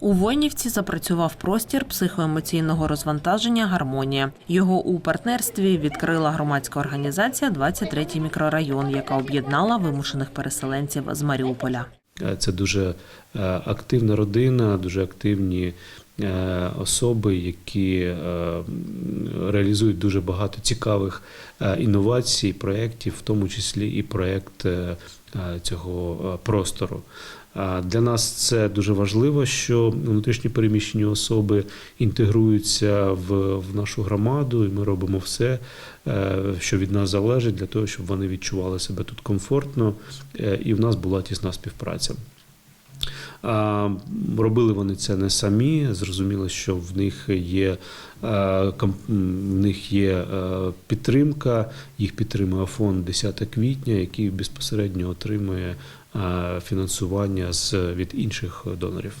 У Войнівці запрацював простір психоемоційного розвантаження Гармонія. Його у партнерстві відкрила громадська організація «23 мікрорайон, яка об'єднала вимушених переселенців з Маріуполя. Е, Це дуже е, активна родина, дуже активні особи, які е, реалізують дуже багато цікавих е, інновацій, проєктів, в тому числі і проєкт е, е, цього е, простору. Для нас це дуже важливо, що внутрішні переміщені особи інтегруються в, в нашу громаду, і ми робимо все, е, що від нас залежить, для того, щоб вони відчували себе тут комфортно, е, і в нас була тісна співпраця. Робили вони це не самі. Зрозуміло, що в них є, в них є підтримка. Їх підтримує фонд 10 квітня, який безпосередньо отримує фінансування з від інших донорів.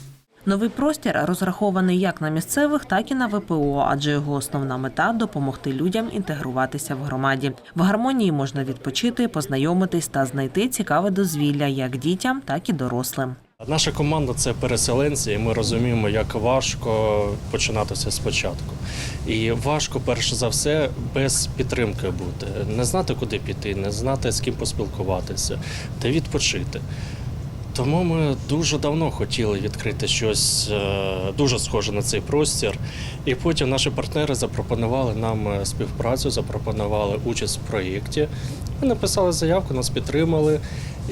Новий простір розрахований як на місцевих, так і на ВПО, адже його основна мета допомогти людям інтегруватися в громаді. В гармонії можна відпочити, познайомитись та знайти цікаве дозвілля як дітям, так і дорослим. Наша команда це переселенці, і ми розуміємо, як важко починатися спочатку. І важко, перш за все, без підтримки бути, не знати, куди піти, не знати, з ким поспілкуватися, та відпочити. Тому ми дуже давно хотіли відкрити щось е, дуже схоже на цей простір. І потім наші партнери запропонували нам е, співпрацю, запропонували участь в проєкті. Ми написали заявку, нас підтримали.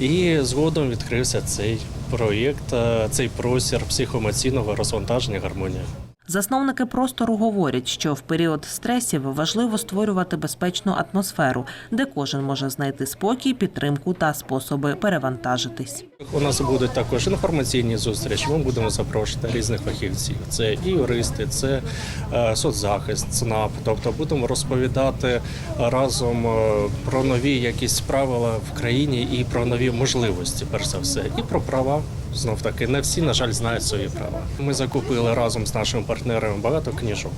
І згодом відкрився цей проєкт, е, цей простір психоемоційного розвантаження гармонія. Засновники простору говорять, що в період стресів важливо створювати безпечну атмосферу, де кожен може знайти спокій, підтримку та способи перевантажитись. У нас будуть також інформаційні зустрічі. Ми будемо запрошувати різних фахівців. Це і юристи, це е, соцзахист, ЦНАП. Тобто будемо розповідати разом е, про нові якісь правила в країні і про нові можливості, перш за все, і про права. Знов таки, не всі, на жаль, знають свої права. Ми закупили разом з нашими партнерами багато книжок.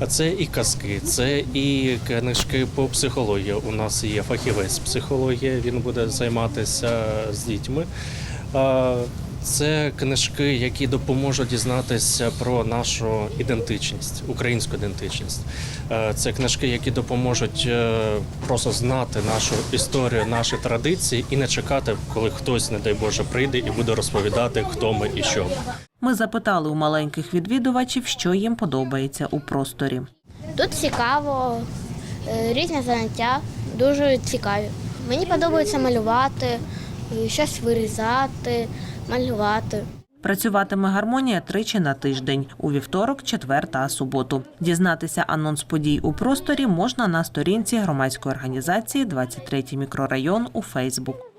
А це і казки, це і книжки по психології. У нас є фахівець психології, він буде займатися з дітьми. Це книжки, які допоможуть дізнатися про нашу ідентичність, українську ідентичність. Е, Це книжки, які допоможуть е, просто знати нашу історію, наші традиції і не чекати, коли хтось, не дай Боже, прийде і буде розповідати, хто ми і що ми. Ми запитали у маленьких відвідувачів, що їм подобається у просторі. Тут цікаво, е, різні заняття дуже цікаві. Мені подобається малювати, щось вирізати, малювати. Працюватиме гармонія тричі на тиждень у вівторок, четвер та суботу. Дізнатися анонс подій у просторі можна на сторінці громадської організації «23 мікрорайон у Фейсбук.